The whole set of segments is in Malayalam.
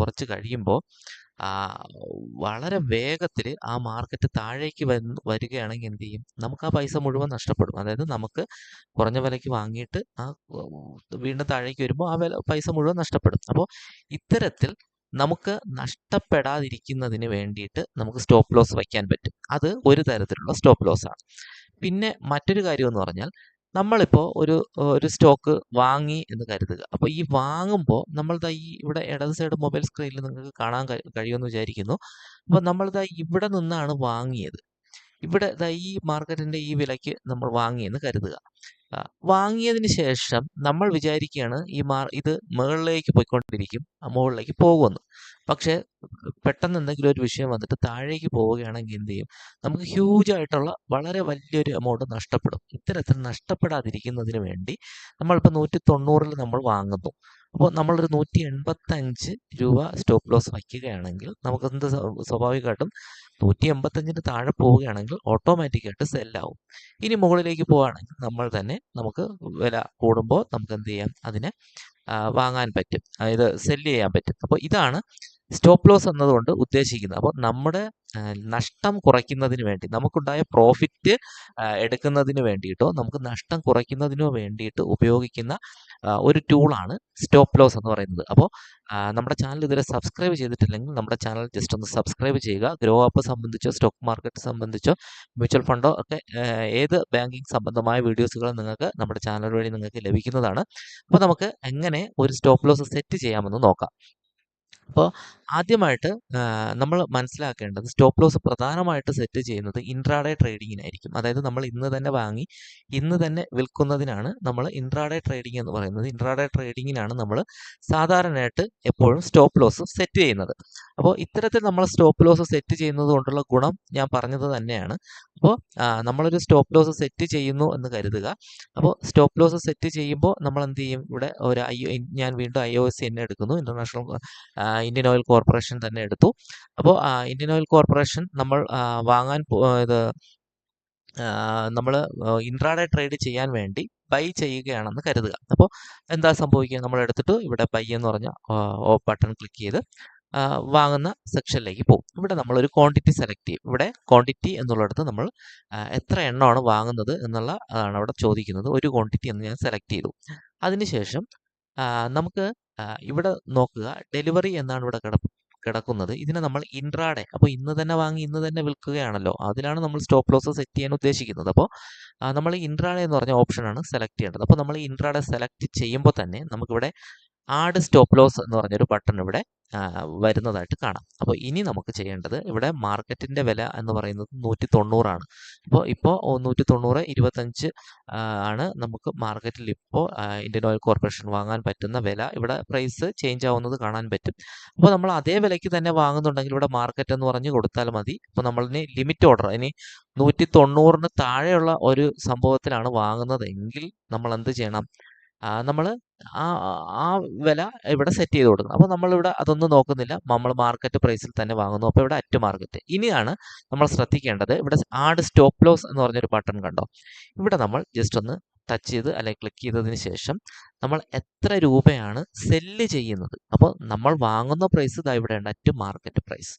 കുറച്ച് കഴിയുമ്പോൾ വളരെ വേഗത്തിൽ ആ മാർക്കറ്റ് താഴേക്ക് വരികയാണെങ്കിൽ എന്ത് ചെയ്യും? നമുക്ക് ആ പൈസ മുഴുവൻ നഷ്ടപ്പെടും. അതായത് നമുക്ക് കുറഞ്ഞ വിലയ്ക്ക് വാങ്ങിയിട്ട് ആ വീണ്ടും താഴേക്ക് വരുമ്പോൾ ആ വില പൈസ മുഴുവൻ നഷ്ടപ്പെടും. അപ്പോൾ ഇത്തരത്തിൽ നമുക്ക് നഷ്ടപ്പെടാതിരിക്കുന്നതിന് വേണ്ടിയിട്ട് നമുക്ക് സ്റ്റോപ്പ് ലോസ് വയ്ക്കാൻ പറ്റും. അത് ഒരു തരത്തിലുള്ള സ്റ്റോപ്പ് ലോസ് ആണ് പിന്നെ മറ്റൊരു കാര്യം എന്ന് പറഞ്ഞാൽ നമ്മളിപ്പോൾ ഒരു ഒരു സ്റ്റോക്ക് വാങ്ങി എന്ന് കരുതുക. അപ്പോൾ ഈ വാങ്ങുമ്പോൾ നമ്മളിതാ ഈ ഇവിടെ ഇടത് സൈഡ് മൊബൈൽ സ്ക്രീനിൽ നിങ്ങൾക്ക് കാണാൻ കഴിയുമെന്ന് വിചാരിക്കുന്നു. അപ്പോൾ നമ്മളിതാ ഇവിടെ നിന്നാണ് വാങ്ങിയത്. ഇവിടെ ഈ മാർക്കറ്റിന്റെ ഈ വിലയ്ക്ക് നമ്മൾ വാങ്ങിയെന്ന് കരുതുക. വാങ്ങിയതിന് ശേഷം നമ്മൾ വിചാരിക്കുകയാണ് ഈ മാർ ഇത് മുകളിലേക്ക് പോയിക്കൊണ്ടിരിക്കും മുകളിലേക്ക് പോകുമെന്ന്. പക്ഷേ പെട്ടെന്ന് എന്തെങ്കിലും ഒരു വിഷയം വന്നിട്ട് താഴേക്ക് പോവുകയാണെങ്കിൽ എന്ത് ചെയ്യും? നമുക്ക് ഹ്യൂജ് ആയിട്ടുള്ള വളരെ വലിയൊരു എമൗണ്ട് നഷ്ടപ്പെടും. ഇത്തരത്തിൽ നഷ്ടപ്പെടാതിരിക്കുന്നതിന് വേണ്ടി നമ്മളിപ്പോൾ നൂറ്റി തൊണ്ണൂറിൽ നമ്മൾ വാങ്ങുന്നു. അപ്പോൾ നമ്മളൊരു നൂറ്റി എൺപത്തഞ്ച് രൂപ സ്റ്റോപ്പ് ലോസ് വയ്ക്കുകയാണെങ്കിൽ നമുക്ക് എന്ത് സ്വാഭാവികമായിട്ടും നൂറ്റി എൺപത്തഞ്ചിന് താഴെ പോവുകയാണെങ്കിൽ ഓട്ടോമാറ്റിക്കായിട്ട് സെല്ലാവും ഇനി മുകളിലേക്ക് പോവുകയാണെങ്കിൽ നമ്മൾ തന്നെ നമുക്ക് വില കൂടുമ്പോൾ നമുക്ക് എന്ത് ചെയ്യാം? അതിനെ വാങ്ങാൻ പറ്റും. അതായത് സെല്ല് ചെയ്യാൻ പറ്റും. അപ്പോൾ ഇതാണ് സ്റ്റോപ്പ് ലോസ് എന്നതുകൊണ്ട് ഉദ്ദേശിക്കുന്നത്. അപ്പോൾ നമ്മുടെ നഷ്ടം കുറയ്ക്കുന്നതിന് വേണ്ടി നമുക്കുണ്ടായ പ്രോഫിറ്റ് എടുക്കുന്നതിന് വേണ്ടിയിട്ടോ നമുക്ക് നഷ്ടം കുറയ്ക്കുന്നതിനോ വേണ്ടിയിട്ട് ഉപയോഗിക്കുന്ന ഒരു ടൂളാണ് സ്റ്റോപ്പ് ലോസ് എന്ന് പറയുന്നത്. അപ്പോൾ നമ്മുടെ ചാനൽ ഇതുവരെ സബ്സ്ക്രൈബ് ചെയ്തിട്ടില്ലെങ്കിൽ നമ്മുടെ ചാനൽ ജസ്റ്റ് ഒന്ന് സബ്സ്ക്രൈബ് ചെയ്യുക. ഗ്രോ അപ്പ് സംബന്ധിച്ചോ സ്റ്റോക്ക് മാർക്കറ്റ് സംബന്ധിച്ചോ മ്യൂച്വൽ ഫണ്ടോ ഒക്കെ ഏത് ബാങ്കിങ് സംബന്ധമായ വീഡിയോസുകൾ നിങ്ങൾക്ക് നമ്മുടെ ചാനൽ വഴി നിങ്ങൾക്ക് ലഭിക്കുന്നതാണ്. അപ്പോൾ നമുക്ക് എങ്ങനെ ഒരു സ്റ്റോപ്പ് ലോസ് സെറ്റ് ചെയ്യാമെന്ന് നോക്കാം. അപ്പോൾ ആദ്യമായിട്ട് നമ്മൾ മനസ്സിലാക്കേണ്ടത് സ്റ്റോപ്പ് ലോസ് പ്രധാനമായിട്ട് സെറ്റ് ചെയ്യുന്നത് ഇൻട്രാഡേ ട്രേഡിങ്ങിനായിരിക്കും അതായത് നമ്മൾ ഇന്ന് തന്നെ വാങ്ങി ഇന്ന് തന്നെ വിൽക്കുന്നതിനാണ് നമ്മൾ ഇൻട്രാഡേ ട്രേഡിംഗ് എന്ന് പറയുന്നത്. ഇൻട്രാഡേ ട്രേഡിങ്ങിനാണ് നമ്മൾ സാധാരണയായിട്ട് എപ്പോഴും സ്റ്റോപ്പ് ലോസ് സെറ്റ് ചെയ്യുന്നത്. അപ്പോൾ ഇത്തരത്തിൽ നമ്മൾ സ്റ്റോപ്പ് ലോസ് സെറ്റ് ചെയ്യുന്നത് കൊണ്ടുള്ള ഗുണം ഞാൻ പറഞ്ഞത് തന്നെയാണ്. അപ്പോൾ നമ്മളൊരു സ്റ്റോപ്പ് ലോസ് സെറ്റ് ചെയ്യുന്നു എന്ന് കരുതുക. അപ്പോൾ സ്റ്റോപ്പ് ലോസ് സെറ്റ് ചെയ്യുമ്പോൾ നമ്മൾ എന്ത് ചെയ്യും? ഇവിടെ ഒരു ഐ ഞാൻ വീണ്ടും ഐ ഒ എസ് എന്നെ എടുക്കുന്നു. ഇന്റർനാഷണൽ ഇന്ത്യൻ ഓയിൽ കോർപ്പറേഷൻ തന്നെ എടുത്തു. അപ്പോൾ ഇന്ത്യൻ ഓയിൽ കോർപ്പറേഷൻ നമ്മൾ വാങ്ങാൻ ഇത് നമ്മൾ ഇൻട്രാഡേ ട്രേഡ് ചെയ്യാൻ വേണ്ടി ബൈ ചെയ്യുകയാണെന്ന് കരുതുക. അപ്പോൾ എന്താ സംഭവിക്കുക? നമ്മൾ എടുത്തിട്ട് ഇവിടെ ബൈ എന്ന് പറഞ്ഞ ഓ ബട്ടൺ ക്ലിക്ക് ചെയ്ത് വാങ്ങുന്ന സെക്ഷനിലേക്ക് പോകും. ഇവിടെ നമ്മൾ ഒരു ക്വാണ്ടിറ്റി സെലക്ട് ചെയ്യും. ഇവിടെ ക്വാണ്ടിറ്റി എന്നുള്ളിടത്ത് നമ്മൾ എത്ര എണ്ണമാണ് വാങ്ങുന്നത് എന്നുള്ള അതാണ് അവിടെ ചോദിക്കുന്നത്. ഒരു ക്വാണ്ടിറ്റി എന്ന് ഞാൻ സെലക്ട് ചെയ്തു. അതിനുശേഷം നമുക്ക് ഇവിടെ നോക്കുക. ഡെലിവറി എന്നാണ് ഇവിടെ കിടപ്പ് കിടക്കുന്നത്. ഇതിനെ നമ്മൾ ഇൻട്രാഡേ അപ്പോൾ ഇന്ന് തന്നെ വാങ്ങി ഇന്ന് തന്നെ വിൽക്കുകയാണല്ലോ. അതിലാണ് നമ്മൾ സ്റ്റോപ്പ് ലോസ് സെറ്റ് ചെയ്യാൻ ഉദ്ദേശിക്കുന്നത്. അപ്പോൾ നമ്മൾ ഇൻട്രാഡേ എന്ന് പറഞ്ഞ ഓപ്ഷനാണ് സെലക്ട് ചെയ്യേണ്ടത്. അപ്പോൾ നമ്മൾ ഇൻട്രാഡേ സെലക്ട് ചെയ്യുമ്പോൾ തന്നെ നമുക്കിവിടെ ആഡ് സ്റ്റോപ്പ് ലോസ് എന്ന് പറഞ്ഞൊരു ബട്ടൺ ഇവിടെ വരുന്നതായിട്ട് കാണാം. അപ്പോൾ ഇനി നമുക്ക് ചെയ്യേണ്ടത് ഇവിടെ മാർക്കറ്റിന്റെ വില എന്ന് പറയുന്നത് നൂറ്റി തൊണ്ണൂറാണ് അപ്പോൾ ഇപ്പോൾ നൂറ്റി തൊണ്ണൂറ് ഇരുപത്തഞ്ച് ആണ് നമുക്ക് മാർക്കറ്റിൽ ഇപ്പോൾ ഇന്ത്യൻ ഓയിൽ കോർപ്പറേഷൻ വാങ്ങാൻ പറ്റുന്ന വില. ഇവിടെ പ്രൈസ് ചേഞ്ച് ആവുന്നത് കാണാൻ പറ്റും. അപ്പോൾ നമ്മൾ അതേ വിലയ്ക്ക് തന്നെ വാങ്ങുന്നുണ്ടെങ്കിൽ ഇവിടെ മാർക്കറ്റ് എന്ന് പറഞ്ഞ് കൊടുത്താൽ മതി. അപ്പോൾ നമ്മളിനി ലിമിറ്റ് ഓർഡർ ഇനി നൂറ്റി തൊണ്ണൂറിന് താഴെയുള്ള ഒരു സംഭവത്തിലാണ് വാങ്ങുന്നതെങ്കിൽ നമ്മൾ എന്ത് ചെയ്യണം? നമ്മൾ ആ ആ വില ഇവിടെ സെറ്റ് ചെയ്ത് കൊടുക്കണം. അപ്പോൾ നമ്മളിവിടെ അതൊന്നും നോക്കുന്നില്ല. നമ്മൾ മാർക്കറ്റ് പ്രൈസിൽ തന്നെ വാങ്ങുന്നു. അപ്പോൾ ഇവിടെ അറ്റ് മാർക്കറ്റ് ഇനിയാണ് നമ്മൾ ശ്രദ്ധിക്കേണ്ടത്. ഇവിടെ ആഡ് സ്റ്റോപ്പ് ലോസ് എന്ന് പറഞ്ഞൊരു ബട്ടൺ കണ്ടോ? ഇവിടെ നമ്മൾ ജസ്റ്റ് ഒന്ന് ടച്ച് ചെയ്ത് അല്ലെങ്കിൽ ക്ലിക്ക് ചെയ്തതിന് ശേഷം നമ്മൾ എത്ര രൂപയാണ് സെല്ല് ചെയ്യുന്നത്. അപ്പോൾ നമ്മൾ വാങ്ങുന്ന പ്രൈസ് ഇതാ ഇവിടെ ഉണ്ട് അറ്റ് മാർക്കറ്റ് പ്രൈസ്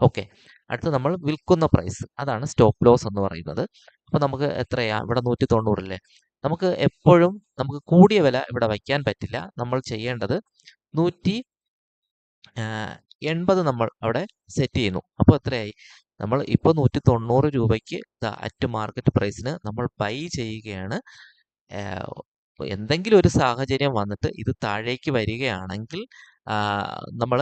ഓക്കെ അടുത്ത് നമ്മൾ വിൽക്കുന്ന പ്രൈസ് അതാണ് സ്റ്റോപ്പ് ലോസ് എന്ന് പറയുന്നത്. അപ്പോൾ നമുക്ക് എത്രയാ? ഇവിടെ നൂറ്റി തൊണ്ണൂറില്ലേ നമുക്ക് എപ്പോഴും നമുക്ക് കൂടിയ വില ഇവിടെ വയ്ക്കാൻ പറ്റില്ല. നമ്മൾ ചെയ്യേണ്ടത് നൂറ്റി എൺപത് നമ്മൾ അവിടെ സെറ്റ് ചെയ്യുന്നു. അപ്പോൾ എത്രയായി? നമ്മൾ ഇപ്പോൾ നൂറ്റി തൊണ്ണൂറ് രൂപയ്ക്ക് അറ്റ് മാർക്കറ്റ് പ്രൈസിന് നമ്മൾ ബൈ ചെയ്യുകയാണ്. എന്തെങ്കിലും ഒരു സാഹചര്യം വന്നിട്ട് ഇത് താഴേക്ക് വരികയാണെങ്കിൽ നമ്മൾ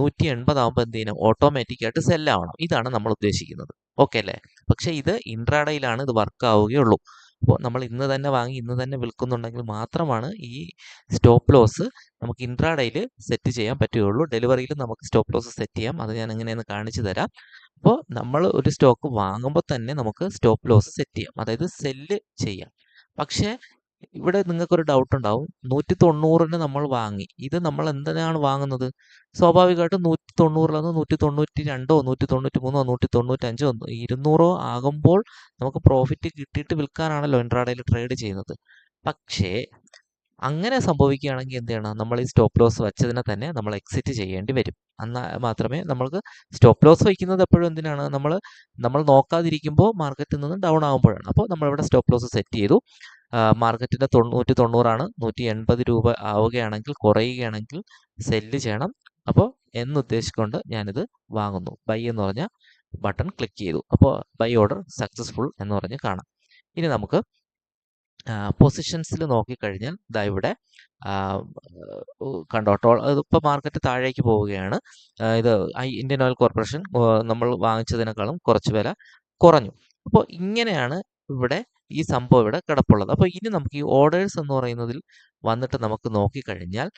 നൂറ്റി എൺപതാകുമ്പോൾ എന്ത് ചെയ്യണം? ഓട്ടോമാറ്റിക് ആയിട്ട് സെല്ലാവണം ഇതാണ് നമ്മൾ ഉദ്ദേശിക്കുന്നത്. ഓക്കെ അല്ലേ? പക്ഷേ ഇത് ഇൻട്രാഡയിലാണ് ഇത് വർക്ക് ആവുകയുള്ളൂ. അപ്പോൾ നമ്മൾ ഇന്ന് തന്നെ വാങ്ങി ഇന്ന് തന്നെ വിൽക്കുന്നുണ്ടെങ്കിൽ മാത്രമാണ് ഈ സ്റ്റോപ്പ് ലോസ് നമുക്ക് ഇൻട്രാഡേയിൽ സെറ്റ് ചെയ്യാൻ പറ്റുകയുള്ളൂ. ഡെലിവറിയിൽ നമുക്ക് സ്റ്റോപ്പ് ലോസ് സെറ്റ് ചെയ്യാം. അത് ഞാൻ എങ്ങനെയെന്ന് കാണിച്ചു തരാം. അപ്പോൾ നമ്മൾ ഒരു സ്റ്റോക്ക് വാങ്ങുമ്പോൾ തന്നെ നമുക്ക് സ്റ്റോപ്പ് ലോസ് സെറ്റ് ചെയ്യാം. അതായത് സെല്ല് ചെയ്യാം. പക്ഷേ ഇവിടെ നിങ്ങൾക്കൊരു ഡൗട്ട് ഉണ്ടാവും നൂറ്റി തൊണ്ണൂറിന് നമ്മൾ വാങ്ങി. ഇത് നമ്മൾ എന്തിനാണ് വാങ്ങുന്നത്? സ്വാഭാവികമായിട്ടും നൂറ്റി തൊണ്ണൂറിലൊന്ന് നൂറ്റി തൊണ്ണൂറ്റി രണ്ടോ നൂറ്റി തൊണ്ണൂറ്റി മൂന്നോ നൂറ്റി തൊണ്ണൂറ്റഞ്ചോ ഇരുന്നൂറോ ആകുമ്പോൾ നമുക്ക് പ്രോഫിറ്റ് കിട്ടിയിട്ട് വിൽക്കാനാണല്ലോ ഇൻട്രാഡയിൽ ട്രേഡ് ചെയ്യുന്നത്. പക്ഷേ അങ്ങനെ സംഭവിക്കുകയാണെങ്കിൽ എന്ത് ചെയ്യണം? നമ്മൾ ഈ സ്റ്റോപ്പ് ലോസ് വെച്ചതിനെ തന്നെ നമ്മൾ എക്സിറ്റ് ചെയ്യേണ്ടി വരും. എന്നാൽ മാത്രമേ നമ്മൾക്ക് സ്റ്റോപ്പ് ലോസ് വയ്ക്കുന്നത് എപ്പോഴും എന്തിനാണ്? നമ്മൾ നമ്മൾ നോക്കാതിരിക്കുമ്പോൾ മാർക്കറ്റിൽ നിന്ന് ഡൗൺ ആകുമ്പോഴാണ് അപ്പോൾ നമ്മളിവിടെ സ്റ്റോപ്പ് ലോസ് സെറ്റ് ചെയ്തു. മാർക്കറ്റിന്റെ തൊണ്ണൂറ്റി തൊണ്ണൂറാണ് നൂറ്റി എൺപത് രൂപ ആവുകയാണെങ്കിൽ കുറയുകയാണെങ്കിൽ സെല്ല് ചെയ്യണം. അപ്പോൾ എന്നുദ്ദേശിച്ചുകൊണ്ട് ഞാനിത് വാങ്ങുന്നു. ബൈ എന്ന് പറഞ്ഞ ബട്ടൺ ക്ലിക്ക് ചെയ്തു. അപ്പോൾ ബൈ ഓർഡർ സക്സസ്ഫുൾ എന്ന് പറഞ്ഞ് കാണാം. ഇനി നമുക്ക് പൊസിഷൻസിൽ നോക്കിക്കഴിഞ്ഞാൽ ഇതാ ഇവിടെ കണ്ടോട്ടോ ഇപ്പോൾ മാർക്കറ്റ് താഴേക്ക് പോവുകയാണ്. ഇത് ഇന്ത്യൻ ഓയിൽ കോർപ്പറേഷൻ നമ്മൾ വാങ്ങിച്ചതിനേക്കാളും കുറച്ച് വില കുറഞ്ഞു. അപ്പോൾ ഇങ്ങനെയാണ് ഇവിടെ ഈ സംഭവം ഇവിടെ കിടപ്പുള്ളത്. അപ്പോൾ ഇനി നമുക്ക് ഈ ഓർഡേഴ്സ് എന്ന് പറയുന്നതിൽ വന്നിട്ട് നമുക്ക് നോക്കിക്കഴിഞ്ഞാൽ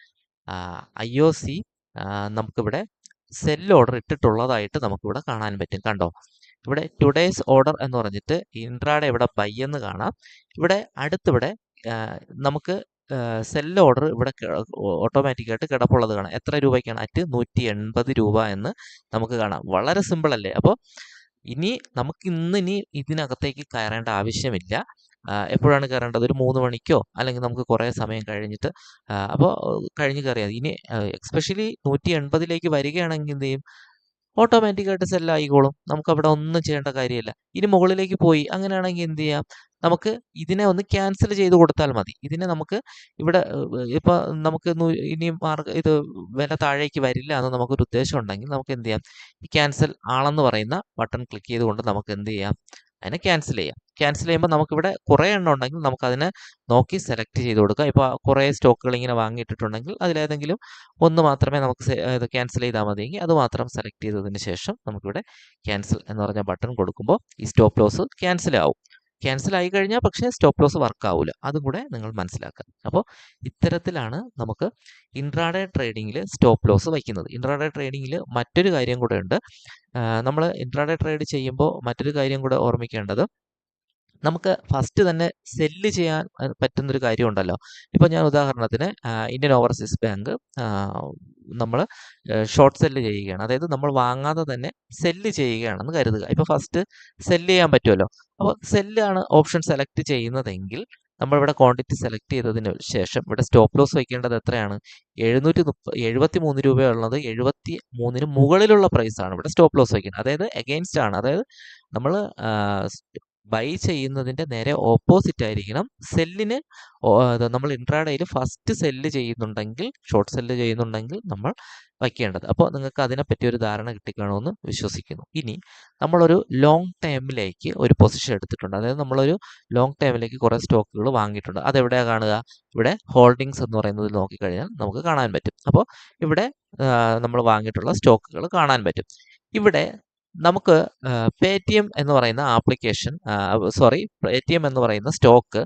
ഐ ഒ സി നമുക്കിവിടെ സെൽ ഓർഡർ ഇട്ടിട്ടുള്ളതായിട്ട് നമുക്കിവിടെ കാണാൻ പറ്റും. കണ്ടോ? ഇവിടെ ടുഡേസ് ഓർഡർ എന്ന് പറഞ്ഞിട്ട് ഇൻട്രാഡെ ഇവിടെ ബൈ എന്ന് കാണാം. ഇവിടെ അടുത്തിവിടെ നമുക്ക് സെൽ ഓർഡർ ഇവിടെ ഓട്ടോമാറ്റിക്കായിട്ട് കിടപ്പുള്ളത് കാണാം. എത്ര രൂപയ്ക്കാണ്? അറ്റ് നൂറ്റി എൺപത് രൂപ എന്ന് നമുക്ക് കാണാം. വളരെ സിമ്പിൾ അല്ലേ? അപ്പോൾ ഇനി നമുക്ക് ഇന്ന് ഇനി ഇതിനകത്തേക്ക് കയറേണ്ട ആവശ്യമില്ല. എപ്പോഴാണ് കയറേണ്ടത്? ഒരു മൂന്ന് മണിക്കോ? അല്ലെങ്കിൽ നമുക്ക് കുറേ സമയം കഴിഞ്ഞിട്ട് അപ്പോൾ കഴിഞ്ഞ് കയറിയാൽ ഇനി എക്സ്പെഷ്യലി നൂറ്റി എൺപതിലേക്ക് വരികയാണെങ്കിൽ എന്ത് ചെയ്യും? ഓട്ടോമാറ്റിക്കായിട്ട് സെല്ലായിക്കോളും നമുക്ക് അവിടെ ഒന്നും ചെയ്യേണ്ട കാര്യമില്ല. ഇനി മുകളിലേക്ക് പോയി അങ്ങനെയാണെങ്കിൽ എന്ത് ചെയ്യാം? നമുക്ക് ഇതിനെ ഒന്ന് ക്യാൻസൽ ചെയ്ത് കൊടുത്താൽ മതി. ഇതിനെ നമുക്ക് ഇവിടെ ഇപ്പൊ നമുക്ക് ഇനി മാർഗ ഇത് വില താഴേക്ക് വരില്ല എന്ന് നമുക്കൊരു ഉദ്ദേശം ഉണ്ടെങ്കിൽ നമുക്ക് എന്ത് ചെയ്യാം? ഈ ക്യാൻസൽ ആളെന്ന് പറയുന്ന ബട്ടൺ ക്ലിക്ക് ചെയ്തുകൊണ്ട് നമുക്ക് എന്ത് ചെയ്യാം? അതിനെ ക്യാൻസൽ ചെയ്യാം. ക്യാൻസൽ ചെയ്യുമ്പോൾ നമുക്കിവിടെ കുറേ എണ്ണം ഉണ്ടെങ്കിൽ നമുക്കതിനെ നോക്കി സെലക്ട് ചെയ്ത് കൊടുക്കുക ഇപ്പോൾ കുറേ സ്റ്റോക്കുകൾ ഇങ്ങനെ വാങ്ങിയിട്ടിട്ടുണ്ടെങ്കിൽ അതിലേതെങ്കിലും ഒന്ന് മാത്രമേ നമുക്ക് ഇത് ക്യാൻസൽ ചെയ്താൽ മതിയെങ്കിൽ അത് മാത്രം സെലക്ട് ചെയ്തതിന് ശേഷം നമുക്കിവിടെ ക്യാൻസൽ എന്ന് പറഞ്ഞ ബട്ടൺ കൊടുക്കുമ്പോൾ ഈ സ്റ്റോപ്പ് ലോസ് ക്യാൻസൽ ആവും. ക്യാൻസൽ ആയി കഴിഞ്ഞാൽ പക്ഷേ സ്റ്റോപ്പ് ലോസ് വർക്ക് ആവില്ല അതും കൂടെ നിങ്ങൾ മനസ്സിലാക്കുക. അപ്പോൾ ഇത്തരത്തിലാണ് നമുക്ക് ഇൻട്രാഡേ ട്രേഡിങ്ങിൽ സ്റ്റോപ്പ് ലോസ് വയ്ക്കുന്നത്. ഇൻട്രാഡേ ട്രേഡിങ്ങിൽ മറ്റൊരു കാര്യം കൂടെ ഉണ്ട്. നമ്മൾ ഇൻട്രാഡേ ട്രേഡ് ചെയ്യുമ്പോൾ മറ്റൊരു കാര്യം കൂടെ ഓർമ്മിക്കേണ്ടത് നമുക്ക് ഫസ്റ്റ് തന്നെ സെല്ല് ചെയ്യാൻ പറ്റുന്നൊരു കാര്യമുണ്ടല്ലോ. ഇപ്പോൾ ഞാൻ ഉദാഹരണത്തിന് ഇന്ത്യൻ ഓവർസീസ് ബാങ്ക് നമ്മൾ ഷോർട്ട് സെല്ല് ചെയ്യുകയാണ്. അതായത് നമ്മൾ വാങ്ങാതെ തന്നെ സെല്ല് ചെയ്യുകയാണെന്ന് കരുതുക. ഇപ്പോൾ ഫസ്റ്റ് സെല്ല് ചെയ്യാൻ പറ്റുമല്ലോ. അപ്പോൾ സെല്ലാണ് ഓപ്ഷൻ സെലക്ട് ചെയ്യുന്നതെങ്കിൽ നമ്മളിവിടെ ക്വാണ്ടിറ്റി സെലക്ട് ചെയ്തതിന് ശേഷം ഇവിടെ സ്റ്റോപ്പ് ലോസ് വയ്ക്കേണ്ടത് എത്രയാണ്? എഴുന്നൂറ്റി മുപ്പ എഴുപത്തി മൂന്ന് രൂപയുള്ളത് എഴുപത്തി മൂന്നിന് മുകളിലുള്ള പ്രൈസാണ് ഇവിടെ സ്റ്റോപ്പ് ലോസ് വയ്ക്കുന്നത്. അതായത് എഗെയിൻസ്റ്റ് ആണ്. അതായത് നമ്മൾ ബൈ ചെയ്യുന്നതിന്റെ നേരെ ഓപ്പോസിറ്റ് ആയിരിക്കണം. സെല്ലിന് നമ്മൾ ഇൻട്രാഡയിൽ ഫസ്റ്റ് സെല്ല് ചെയ്യുന്നുണ്ടെങ്കിൽ ഷോർട്ട് സെല്ല് ചെയ്യുന്നുണ്ടെങ്കിൽ നമ്മൾ വയ്ക്കേണ്ടത്. അപ്പോൾ നിങ്ങൾക്ക് അതിനെപ്പറ്റി ഒരു ധാരണ കിട്ടിക്കാണുമെന്ന് വിശ്വസിക്കുന്നു. ഇനി നമ്മളൊരു ലോങ് ടൈമിലേക്ക് ഒരു പൊസിഷൻ എടുത്തിട്ടുണ്ട്. അതായത് നമ്മളൊരു ലോങ് ടൈമിലേക്ക് കുറേ സ്റ്റോക്കുകൾ വാങ്ങിയിട്ടുണ്ട്. അതെവിടെയാണ് കാണുക? ഇവിടെ ഹോൾഡിങ്സ് എന്ന് പറയുന്നത് നോക്കിക്കഴിഞ്ഞാൽ നമുക്ക് കാണാൻ പറ്റും. അപ്പോൾ ഇവിടെ നമ്മൾ വാങ്ങിയിട്ടുള്ള സ്റ്റോക്കുകൾ കാണാൻ പറ്റും. ഇവിടെ നമുക്ക് പേ ടി എം എന്ന് പറയുന്ന application sorry pay T M എന്ന് പറയുന്ന സ്റ്റോക്ക്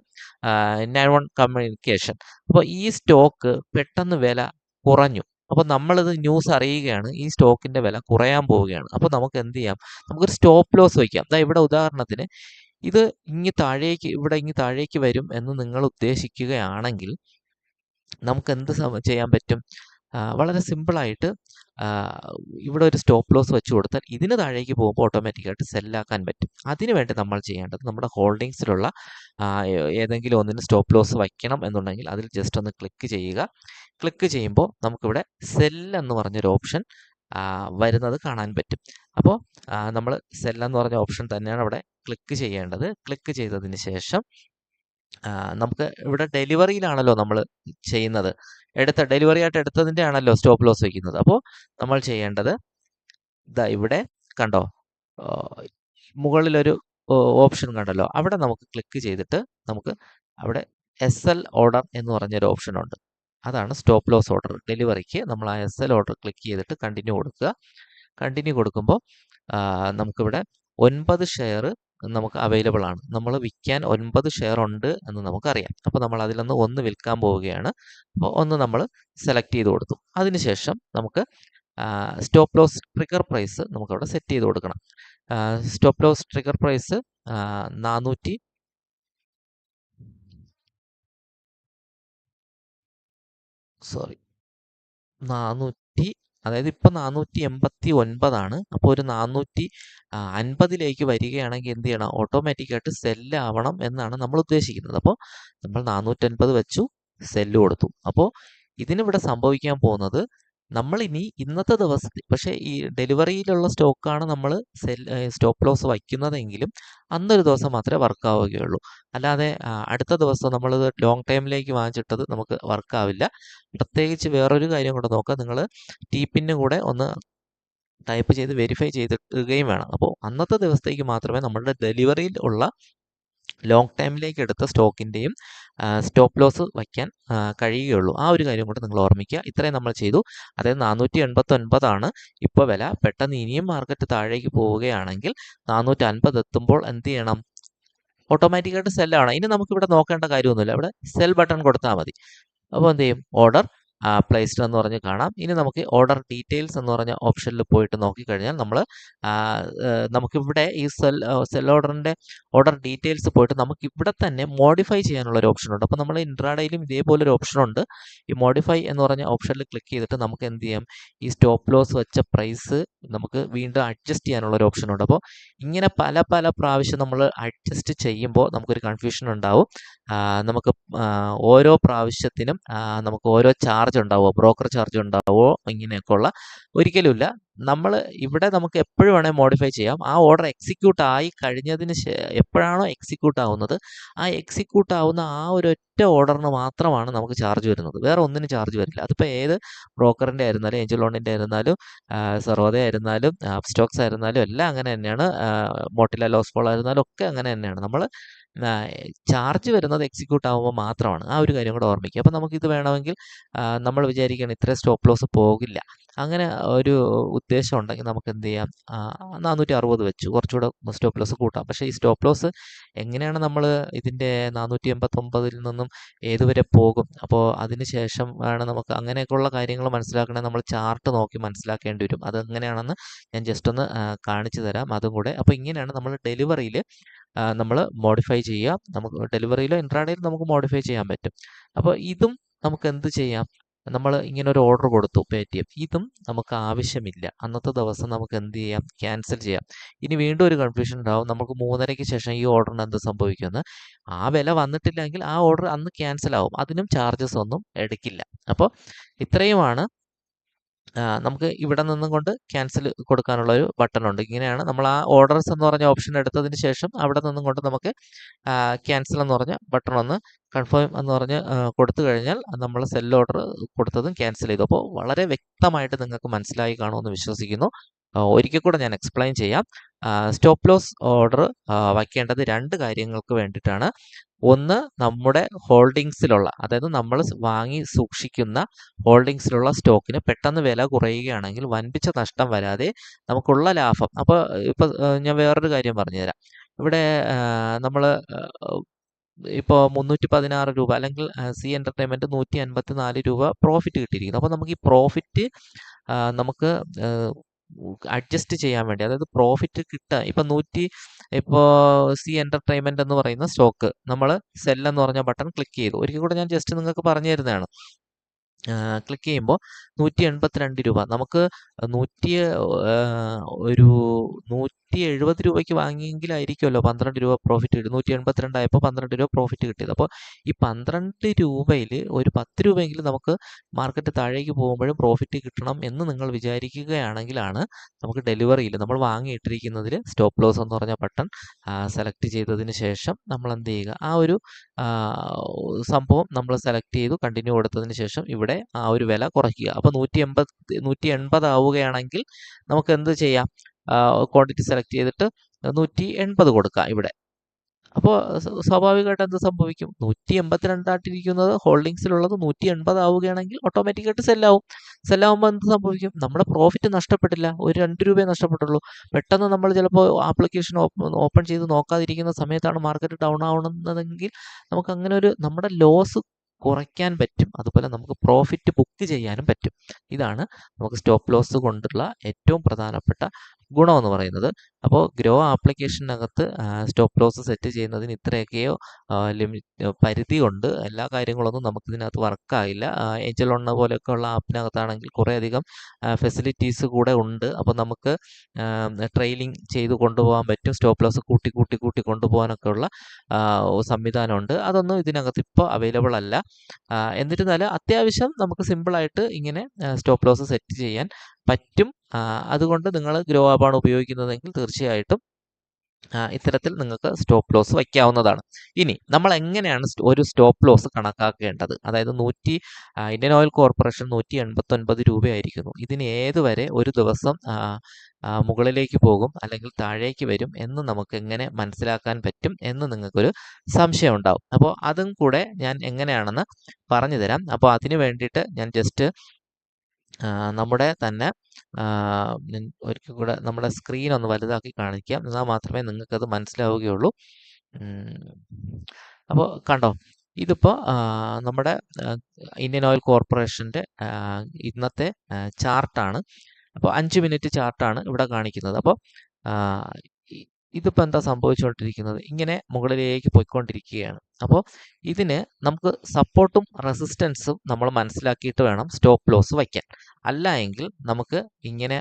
നയൻ വൺ കമ്മ്യൂണിക്കേഷൻ. അപ്പോൾ ഈ സ്റ്റോക്ക് പെട്ടെന്ന് വില കുറഞ്ഞു. അപ്പോൾ നമ്മളിത് ന്യൂസ് അറിയുകയാണ് ഈ സ്റ്റോക്കിന്റെ വില കുറയാൻ പോവുകയാണ്. അപ്പോൾ നമുക്ക് എന്ത് ചെയ്യാം? നമുക്കൊരു സ്റ്റോപ്പ് ലോസ് വയ്ക്കാം. അതായത് ഇവിടെ ഉദാഹരണത്തിന് ഇത് ഇങ്ങി താഴേക്ക് ഇവിടെ ഇങ്ങി താഴേക്ക് വരും എന്ന് നിങ്ങൾ ഉദ്ദേശിക്കുകയാണെങ്കിൽ നമുക്ക് എന്ത് ചെയ്യാൻ പറ്റും? വളരെ സിമ്പിളായിട്ട് ഇവിടെ ഒരു സ്റ്റോപ്പ് ലോസ് വെച്ച് കൊടുത്താൽ ഇതിന് താഴേക്ക് പോകുമ്പോൾ ഓട്ടോമാറ്റിക്കായിട്ട് സെല്ലാക്കാൻ പറ്റും. അതിനുവേണ്ടി നമ്മൾ ചെയ്യേണ്ടത് നമ്മുടെ ഹോൾഡിങ്സിലുള്ള ഏതെങ്കിലും ഒന്നിന് സ്റ്റോപ്പ് ലോസ് വയ്ക്കണം എന്നുണ്ടെങ്കിൽ അതിൽ ജസ്റ്റ് ഒന്ന് ക്ലിക്ക് ചെയ്യുക. ക്ലിക്ക് ചെയ്യുമ്പോൾ നമുക്കിവിടെ സെൽ എന്ന് പറഞ്ഞൊരു ഓപ്ഷൻ വരുന്നത് കാണാൻ പറ്റും. അപ്പോൾ നമ്മൾ സെൽ എന്ന് പറഞ്ഞ ഓപ്ഷൻ തന്നെയാണ് അവിടെ ക്ലിക്ക് ചെയ്യേണ്ടത്. ക്ലിക്ക് ചെയ്തതിന് ശേഷം നമുക്ക് ഇവിടെ ഡെലിവറിയിലാണല്ലോ നമ്മൾ ചെയ്യുന്നത്. എടുത്ത ഡെലിവറി ആയിട്ട് എടുത്തതിന്റെ ആണല്ലോ സ്റ്റോപ്പ് ലോസ് വയ്ക്കുന്നത്. അപ്പോൾ നമ്മൾ ചെയ്യേണ്ടത് ഇതാ ഇവിടെ കണ്ടോ മുകളിലൊരു ഓപ്ഷൻ കണ്ടല്ലോ. അവിടെ നമുക്ക് ക്ലിക്ക് ചെയ്തിട്ട് നമുക്ക് അവിടെ എസ് ഓർഡർ എന്ന് പറഞ്ഞൊരു ഓപ്ഷൻ ഉണ്ട്. അതാണ് സ്റ്റോപ്പ് ലോസ് ഓർഡർ ഡെലിവറിക്ക് നമ്മൾ ആ എസ് ഓർഡർ ക്ലിക്ക് ചെയ്തിട്ട് കണ്ടിന്യൂ കൊടുക്കുക. കണ്ടിന്യൂ കൊടുക്കുമ്പോൾ നമുക്കിവിടെ ഒൻപത് ഷെയർ നമുക്ക് അവൈലബിൾ ആണ്. നമ്മൾ വിൽക്കാൻ ഒൻപത് ഷെയർ ഉണ്ട് എന്ന് നമുക്കറിയാം. അപ്പോൾ നമ്മൾ അതിലൊന്ന് ഒന്ന് വിൽക്കാൻ പോവുകയാണ്. അപ്പോൾ ഒന്ന് നമ്മൾ സെലക്ട് ചെയ്ത് കൊടുത്തു. അതിനുശേഷം നമുക്ക് സ്റ്റോപ്പ് ലോസ് ട്രിഗർ പ്രൈസ് നമുക്കവിടെ സെറ്റ് ചെയ്ത് കൊടുക്കണം. സ്റ്റോപ്പ് ലോസ് ട്രിഗർ പ്രൈസ് നാനൂറ്റി സോറി നാനൂറ്റി അതായത് ഇപ്പം നാനൂറ്റി എൺപത്തി ഒൻപതാണ് അപ്പോൾ ഒരു നാനൂറ്റി അൻപതിലേക്ക് വരികയാണെങ്കിൽ എന്ത് ചെയ്യണം? ഓട്ടോമാറ്റിക്കായിട്ട് സെല്ലാവണം എന്നാണ് നമ്മൾ ഉദ്ദേശിക്കുന്നത്. അപ്പോൾ നമ്മൾ നാനൂറ്റൻപത് വെച്ചു സെല്ല് കൊടുത്തു. അപ്പോൾ ഇതിനിവിടെ സംഭവിക്കാൻ പോകുന്നത് നമ്മളിനി ഇന്നത്തെ ദിവസത്തിൽ പക്ഷേ ഈ ഡെലിവറിയിലുള്ള സ്റ്റോക്കാണ് നമ്മൾ സെൽ സ്റ്റോപ്പ് ലോസ് വയ്ക്കുന്നതെങ്കിലും അന്നൊരു ദിവസം മാത്രമേ വർക്ക് ആവുകയുള്ളൂ അല്ലാതെ അടുത്ത ദിവസം നമ്മൾ ലോങ് ടൈമിലേക്ക് വാങ്ങിച്ചിട്ടത് നമുക്ക് വർക്കാവില്ല. പ്രത്യേകിച്ച് വേറൊരു കാര്യം കൂടെ നോക്കുക നിങ്ങൾ ടി പിന്നും കൂടെ ഒന്ന് ടൈപ്പ് ചെയ്ത് വെരിഫൈ ചെയ്തിടുകയും വേണം. അപ്പോൾ അന്നത്തെ ദിവസത്തേക്ക് മാത്രമേ നമ്മളുടെ ഡെലിവറിയിൽ ഉള്ള ലോങ് ടൈമിലേക്ക് എടുത്ത സ്റ്റോക്കിന്റെയും സ്റ്റോപ്പ് ലോസ് വയ്ക്കാൻ കഴിയുകയുള്ളൂ. ആ ഒരു കാര്യം കൂടെ നിങ്ങൾ ഓർമ്മിക്കുക. ഇത്രയും നമ്മൾ ചെയ്തു. അതായത് നാനൂറ്റി എൺപത്തൊൻപതാണ് ഇപ്പോൾ വില. പെട്ടെന്ന് ഇനിയും മാർക്കറ്റ് താഴേക്ക് പോവുകയാണെങ്കിൽ നാനൂറ്റി അൻപത് എത്തുമ്പോൾ എന്ത് ചെയ്യണം? ഓട്ടോമാറ്റിക്കായിട്ട് സെല്ലാണ് ഇനി നമുക്കിവിടെ നോക്കേണ്ട കാര്യമൊന്നുമില്ല. ഇവിടെ സെൽ ബട്ടൺ കൊടുത്താൽ മതി. അപ്പോൾ എന്ത് ചെയ്യും? ഓർഡർ പ്ലേസ്ഡ് എന്ന് പറഞ്ഞ് കാണാം. ഇനി നമുക്ക് ഓർഡർ ഡീറ്റെയിൽസ് എന്ന് പറഞ്ഞ ഓപ്ഷനിൽ പോയിട്ട് നോക്കിക്കഴിഞ്ഞാൽ നമ്മൾ നമുക്കിവിടെ ഈ സെൽ സെൽ ഓർഡറിന്റെ ഓർഡർ ഡീറ്റെയിൽസ് പോയിട്ട് നമുക്ക് ഇവിടെ തന്നെ മോഡിഫൈ ചെയ്യാനുള്ള ഒരു ഓപ്ഷൻ ഉണ്ട്. അപ്പോൾ നമ്മൾ ഇൻട്രാഡയിലും ഇതേപോലെ ഒരു ഓപ്ഷൻ ഉണ്ട്. ഈ മോഡിഫൈ എന്ന് പറഞ്ഞ ഓപ്ഷനിൽ ക്ലിക്ക് ചെയ്തിട്ട് നമുക്ക് എന്ത് ചെയ്യാം? ഈ സ്റ്റോപ്പ് ലോസ് വെച്ച പ്രൈസ് നമുക്ക് വീണ്ടും അഡ്ജസ്റ്റ് ചെയ്യാനുള്ള ഒരു ഓപ്ഷൻ ഉണ്ട്. അപ്പോൾ ഇങ്ങനെ പല പല പ്രാവശ്യം നമ്മൾ അഡ്ജസ്റ്റ് ചെയ്യുമ്പോൾ നമുക്കൊരു കൺഫ്യൂഷൻ ഉണ്ടാവും. നമുക്ക് ഓരോ പ്രാവശ്യത്തിനും നമുക്ക് ഓരോ ചാർജ് ഉണ്ടാവുമോ ബ്രോക്കർ ചാർജ് ഉണ്ടാവോ? ഇങ്ങനെയൊക്കെ ഉള്ള ഒരിക്കലുമില്ല. നമ്മൾ ഇവിടെ നമുക്ക് എപ്പോഴും വേണേൽ മോഡിഫൈ ചെയ്യാം. ആ ഓർഡർ എക്സിക്യൂട്ട് ആയി കഴിഞ്ഞതിന് എപ്പോഴാണോ എക്സിക്യൂട്ട് ആവുന്നത് ആ എക്സിക്യൂട്ട് ആവുന്ന ആ ഒരു ഒറ്റ ഓർഡറിന് മാത്രമാണ് നമുക്ക് ചാർജ് വരുന്നത്. വേറെ ഒന്നിനും ചാർജ് വരില്ല. അതിപ്പോൾ ഏത് ബ്രോക്കറിന്റെ ആയിരുന്നാലും ഏഞ്ചൽ ലോണിന്റെ ആയിരുന്നാലും സർവോദയ ആയിരുന്നാലും സ്റ്റോക്സ് ആയിരുന്നാലും എല്ലാം അങ്ങനെ തന്നെയാണ്. മോട്ടില ലോസ് പോൾ ആയിരുന്നാലും ഒക്കെ അങ്ങനെ തന്നെയാണ്. നമ്മൾ ചാർജ് വരുന്നത് എക്സിക്യൂട്ട് ആകുമ്പോൾ മാത്രമാണ്. ആ ഒരു കാര്യം കൂടെ ഓർമ്മിക്കുക. അപ്പോൾ നമുക്കിത് വേണമെങ്കിൽ നമ്മൾ വിചാരിക്കുകയാണ് ഇത്ര സ്റ്റോപ്പ് ലോസ് പോകില്ല. അങ്ങനെ ഒരു ഉദ്ദേശം ഉണ്ടെങ്കിൽ നമുക്ക് എന്ത് ചെയ്യാം? നാനൂറ്റി അറുപത് വെച്ചു. കുറച്ചുകൂടെ സ്റ്റോപ്പ് ലോസ് കൂട്ടാം. പക്ഷേ ഈ സ്റ്റോപ്പ് ലോസ് എങ്ങനെയാണ് നമ്മൾ ഇതിന്റെ നാനൂറ്റി എൺപത്തൊമ്പതിൽ നിന്നും ഏതുവരെ പോകും? അപ്പോൾ അതിന് ശേഷം ആണ് നമുക്ക് അങ്ങനെയൊക്കെയുള്ള കാര്യങ്ങൾ മനസ്സിലാക്കണമെങ്കിൽ നമ്മൾ ചാർട്ട് നോക്കി മനസ്സിലാക്കേണ്ടി വരും. അത് എങ്ങനെയാണെന്ന് ഞാൻ ജസ്റ്റ് ഒന്ന് കാണിച്ചു തരാം. അതും കൂടെ. അപ്പോൾ ഇങ്ങനെയാണ് നമ്മൾ ഡെലിവറിയിൽ നമ്മൾ മോഡിഫൈ ചെയ്യാം. നമുക്ക് ഡെലിവറിയിലോ ഇൻട്രാഡേയിലോ നമുക്ക് മോഡിഫൈ ചെയ്യാൻ പറ്റും. അപ്പോൾ ഇതും നമുക്ക് എന്ത് ചെയ്യാം? നമ്മൾ ഇങ്ങനെ ഒരു ഓർഡർ കൊടുത്തു പേ ടി എം ഇതും നമുക്ക് ആവശ്യമില്ല. അന്നത്തെ ദിവസം നമുക്ക് എന്ത് ചെയ്യാം? ക്യാൻസൽ ചെയ്യാം. ഇനി വീണ്ടും ഒരു കൺഫ്യൂഷൻ ഉണ്ടാവും. നമുക്ക് മൂന്നരയ്ക്ക് ശേഷം ഈ ഓർഡറിന് എന്ത് സംഭവിക്കുമെന്ന്. ആ വില വന്നിട്ടില്ലെങ്കിൽ ആ ഓർഡർ അന്ന് ക്യാൻസൽ ആവും. അതിനും ചാർജസ് ഒന്നും എടുക്കില്ല. അപ്പോൾ ഇത്രയുമാണ് നമുക്ക് ഇവിടെ നിന്നും കൊണ്ട് ക്യാൻസൽ കൊടുക്കാനുള്ള ഒരു ബട്ടൺ ഉണ്ട്. ഇങ്ങനെയാണ് നമ്മൾ ആ ഓർഡേഴ്സ് എന്ന് പറഞ്ഞ ഓപ്ഷൻ എടുത്തതിന് ശേഷം അവിടെ നിന്നും കൊണ്ട് നമുക്ക് ക്യാൻസൽ എന്ന് പറഞ്ഞ ബട്ടൺ ഒന്ന് കൺഫേം എന്ന് പറഞ്ഞ് കൊടുത്തു കഴിഞ്ഞാൽ നമ്മൾ സെൽ ഓർഡർ കൊടുത്തതും ക്യാൻസൽ ചെയ്തു. അപ്പോൾ വളരെ വ്യക്തമായിട്ട് നിങ്ങൾക്ക് മനസ്സിലായി കാണുമെന്ന് വിശ്വസിക്കുന്നു. ഒരിക്കൽ കൂടെ ഞാൻ എക്സ്പ്ലെയിൻ ചെയ്യാം. സ്റ്റോപ്പ് ലോസ് ഓർഡർ വയ്ക്കേണ്ടത് രണ്ട് കാര്യങ്ങൾക്ക് വേണ്ടിയിട്ടാണ്. ഒന്ന് നമ്മുടെ ഹോൾഡിങ്സിലുള്ള അതായത് നമ്മൾ വാങ്ങി സൂക്ഷിക്കുന്ന ഹോൾഡിങ്സിലുള്ള സ്റ്റോക്കിന് പെട്ടെന്ന് വില കുറയുകയാണെങ്കിൽ വൻപിച്ച നഷ്ടം വരാതെ നമുക്കുള്ള ലാഭം. അപ്പോൾ ഇപ്പോൾ ഞാൻ വേറൊരു കാര്യം പറഞ്ഞുതരാം. ഇവിടെ നമ്മൾ ഇപ്പോൾ മുന്നൂറ്റി പതിനാറ് രൂപ അല്ലെങ്കിൽ സി എന്റർടൈൻമെന്റ് നൂറ്റി അൻപത്തി നാല് രൂപ പ്രോഫിറ്റ് കിട്ടിയിരിക്കുന്നു. അപ്പോൾ നമുക്ക് ഈ പ്രോഫിറ്റ് നമുക്ക് അഡ്ജസ്റ്റ് ചെയ്യാൻ വേണ്ടി. അതായത് പ്രോഫിറ്റ് കിട്ടുക ഇപ്പം നൂറ്റി ഇപ്പോൾ സി എന്റർടൈൻമെന്റ് എന്ന് പറയുന്ന സ്റ്റോക്ക് നമ്മൾ സെൽ എന്ന് പറഞ്ഞ ബട്ടൺ ക്ലിക്ക് ചെയ്തു. ഒരിക്കൽ കൂടെ ഞാൻ ജസ്റ്റ് നിങ്ങൾക്ക് പറഞ്ഞു തരുന്നതാണ് ക്ലിക്ക് ചെയ്യുമ്പോൾ നൂറ്റി എൺപത്തിരണ്ട് രൂപ. നമുക്ക് നൂറ്റി ഒരു നൂറ്റി എഴുപത് രൂപയ്ക്ക് വാങ്ങിയെങ്കിലായിരിക്കുമല്ലോ പന്ത്രണ്ട് രൂപ പ്രോഫിറ്റ് കിട്ടി നൂറ്റി എൺപത്തിരണ്ടായപ്പോൾ പന്ത്രണ്ട് രൂപ പ്രോഫിറ്റ് കിട്ടിയത്. അപ്പോൾ ഈ പന്ത്രണ്ട് രൂപയിൽ ഒരു പത്ത് രൂപയെങ്കിലും നമുക്ക് മാർക്കറ്റ് താഴേക്ക് പോകുമ്പോഴും പ്രോഫിറ്റ് കിട്ടണം എന്ന് നിങ്ങൾ വിചാരിക്കുകയാണെങ്കിലാണ് നമുക്ക് ഡെലിവറിയിൽ നമ്മൾ വാങ്ങിയിട്ടിരിക്കുന്നതിൽ സ്റ്റോപ്പ് ലോസ് എന്ന് പറഞ്ഞ ബട്ടൺ സെലക്ട് ചെയ്തതിന് ശേഷം നമ്മൾ എന്ത് ചെയ്യുക? ആ ഒരു സംഭവം നമ്മൾ സെലക്ട് ചെയ്തു കണ്ടിന്യൂ കൊടുത്തതിന് ശേഷം ഇവിടെ ആ ഒരു വില കുറയ്ക്കുക. അപ്പോൾ നൂറ്റി എൺപത് നൂറ്റി എൺപത് ആവുകയാണെങ്കിൽ നമുക്ക് എന്ത് ചെയ്യാം? ക്വാണ്ടിറ്റി സെലക്ട് ചെയ്തിട്ട് നൂറ്റി എൺപത് കൊടുക്കാം ഇവിടെ. അപ്പോൾ സ്വാഭാവികമായിട്ട് എന്ത് സംഭവിക്കും? നൂറ്റി എൺപത്തിരണ്ടായിട്ടിരിക്കുന്നത് ഹോൾഡിങ്സിലുള്ളത് നൂറ്റി എൺപത് ആവുകയാണെങ്കിൽ ഓട്ടോമാറ്റിക്കായിട്ട് സെല്ലാവും സെല്ലാവുമ്പോൾ എന്ത് സംഭവിക്കും? നമ്മുടെ പ്രോഫിറ്റ് നഷ്ടപ്പെട്ടില്ല. ഒരു രണ്ട് രൂപയെ നഷ്ടപ്പെട്ടുള്ളൂ. പെട്ടെന്ന് നമ്മൾ ചിലപ്പോൾ ആപ്ലിക്കേഷൻ ഓപ്പൺ ചെയ്ത് നോക്കാതിരിക്കുന്ന സമയത്താണ് മാർക്കറ്റ് ഡൗൺ ആവുന്നതെങ്കിൽ നമുക്ക് അങ്ങനെ ഒരു നമ്മുടെ ലോസ് കുറയ്ക്കാൻ പറ്റും. അതുപോലെ നമുക്ക് പ്രോഫിറ്റ് ബുക്ക് ചെയ്യാനും പറ്റും. ഇതാണ് നമുക്ക് സ്റ്റോപ്പ് ലോസ് കൊണ്ടുള്ള ഏറ്റവും പ്രധാനപ്പെട്ട ഗുണമെന്ന് പറയുന്നത്. അപ്പോൾ ഗ്രോ ആപ്ലിക്കേഷനകത്ത് സ്റ്റോപ്പ് ലോസ് സെറ്റ് ചെയ്യുന്നതിന് ഇത്രയൊക്കെയോ ലിമിറ്റ് പരിധി ഉണ്ട് എല്ലാ കാര്യങ്ങളൊന്നും നമുക്കിതിനകത്ത് വർക്കായില്ല ഏഞ്ചൽ ഒണ്ണ പോലെയൊക്കെ ഉള്ള ആപ്പിനകത്താണെങ്കിൽ കുറേയധികം ഫെസിലിറ്റീസ് കൂടെ ഉണ്ട്. അപ്പോൾ നമുക്ക് ട്രെയിലിംഗ് ചെയ്ത് കൊണ്ടുപോകാൻ പറ്റും. സ്റ്റോപ്പ് ലോസ് കൂട്ടി കൂട്ടി കൂട്ടി കൊണ്ടുപോകാനൊക്കെ ഉള്ള സംവിധാനമുണ്ട്. അതൊന്നും ഇതിനകത്ത് ഇപ്പോൾ അവൈലബിൾ അല്ല. എന്നിരുന്നാലും അത്യാവശ്യം നമുക്ക് സിമ്പിളായിട്ട് ഇങ്ങനെ സ്റ്റോപ്പ് ലോസ് സെറ്റ് ചെയ്യാൻ പറ്റും. അതുകൊണ്ട് നിങ്ങൾ ഗ്രോ ആപ്പാണ് ഉപയോഗിക്കുന്നതെങ്കിൽ തീർച്ചയായിട്ടും ഇത്തരത്തിൽ നിങ്ങൾക്ക് സ്റ്റോപ്പ് ലോസ് വയ്ക്കാവുന്നതാണ്. ഇനി നമ്മൾ എങ്ങനെയാണ് ഒരു സ്റ്റോപ്പ് ലോസ് കണക്കാക്കേണ്ടത്? അതായത് നൂറ്റി ഇന്ത്യൻ ഓയിൽ കോർപ്പറേഷൻ നൂറ്റി എൺപത്തൊൻപത് രൂപയായിരിക്കുന്നു. ഇതിന് ഏതുവരെ ഒരു ദിവസം മുകളിലേക്ക് പോകും അല്ലെങ്കിൽ താഴേക്ക് വരും എന്ന് നമുക്ക് എങ്ങനെ മനസ്സിലാക്കാൻ പറ്റും എന്ന് നിങ്ങൾക്കൊരു സംശയം ഉണ്ടാവും. അപ്പോൾ അതും കൂടെ ഞാൻ എങ്ങനെയാണെന്ന് പറഞ്ഞു തരാം അപ്പോൾ അതിന് വേണ്ടിയിട്ട് ഞാൻ ജസ്റ്റ് നമ്മുടെ തന്നെ ഒരിക്കൽ കൂടെ നമ്മുടെ സ്ക്രീൻ ഒന്ന് വലുതാക്കി കാണിക്കാം. എന്നാൽ മാത്രമേ നിങ്ങൾക്കത് മനസ്സിലാവുകയുള്ളൂ. അപ്പോൾ കണ്ടോ? ഇതിപ്പോൾ നമ്മുടെ ഇന്ത്യൻ ഓയിൽ കോർപ്പറേഷന്റെ ഇന്നത്തെ ചാർട്ടാണ്. അപ്പോൾ അഞ്ച് മിനിറ്റ് ചാർട്ടാണ് ഇവിടെ കാണിക്കുന്നത്. അപ്പോൾ ഇതിപ്പോൾ എന്താ സംഭവിച്ചുകൊണ്ടിരിക്കുന്നത് ഇങ്ങനെ മുകളിലേക്ക് പോയിക്കൊണ്ടിരിക്കുകയാണ്. അപ്പോൾ ഇതിന് നമുക്ക് സപ്പോർട്ടും റെസിസ്റ്റൻസും നമ്മൾ മനസ്സിലാക്കിയിട്ട് വേണം സ്റ്റോപ്പ് ലോസ് വയ്ക്കാൻ. അല്ല എങ്കിൽ നമുക്ക് ഇങ്ങനെ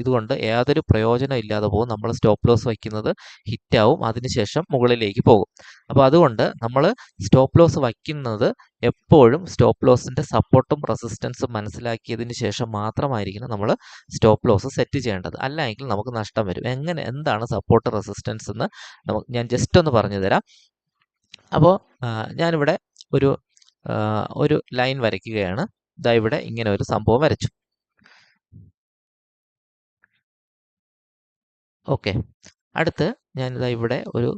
ഇതുകൊണ്ട് യാതൊരു പ്രയോജനം ഇല്ലാതെ പോകും. നമ്മൾ സ്റ്റോപ്പ് ലോസ് വയ്ക്കുന്നത് ഹിറ്റാവും അതിനുശേഷം മുകളിലേക്ക് പോകും. അപ്പോൾ അതുകൊണ്ട് നമ്മൾ സ്റ്റോപ്പ് ലോസ് വയ്ക്കുന്നത് എപ്പോഴും സ്റ്റോപ്പ് ലോസിന്റെ സപ്പോർട്ടും റെസിസ്റ്റൻസും മനസ്സിലാക്കിയതിന് ശേഷം മാത്രമായിരിക്കണം നമ്മൾ സ്റ്റോപ്പ് ലോസ് സെറ്റ് ചെയ്യേണ്ടത്. അല്ല എങ്കിൽ നമുക്ക് നഷ്ടം വരും. എങ്ങനെ എന്താണ് സപ്പോർട്ട് റെസിസ്റ്റൻസ് എന്ന് ഞാൻ ജസ്റ്റ് ഒന്ന് പറഞ്ഞു തരാം അപ്പോൾ ഞാനിവിടെ ഒരു ഒരു ലൈൻ വരയ്ക്കുകയാണ്. ഇതാ ഇവിടെ ഇങ്ങനെ ഒരു സംഭവം വരച്ചു. ഓക്കെ. അടുത്ത് ഞാനിതാ ഇവിടെ ഒരു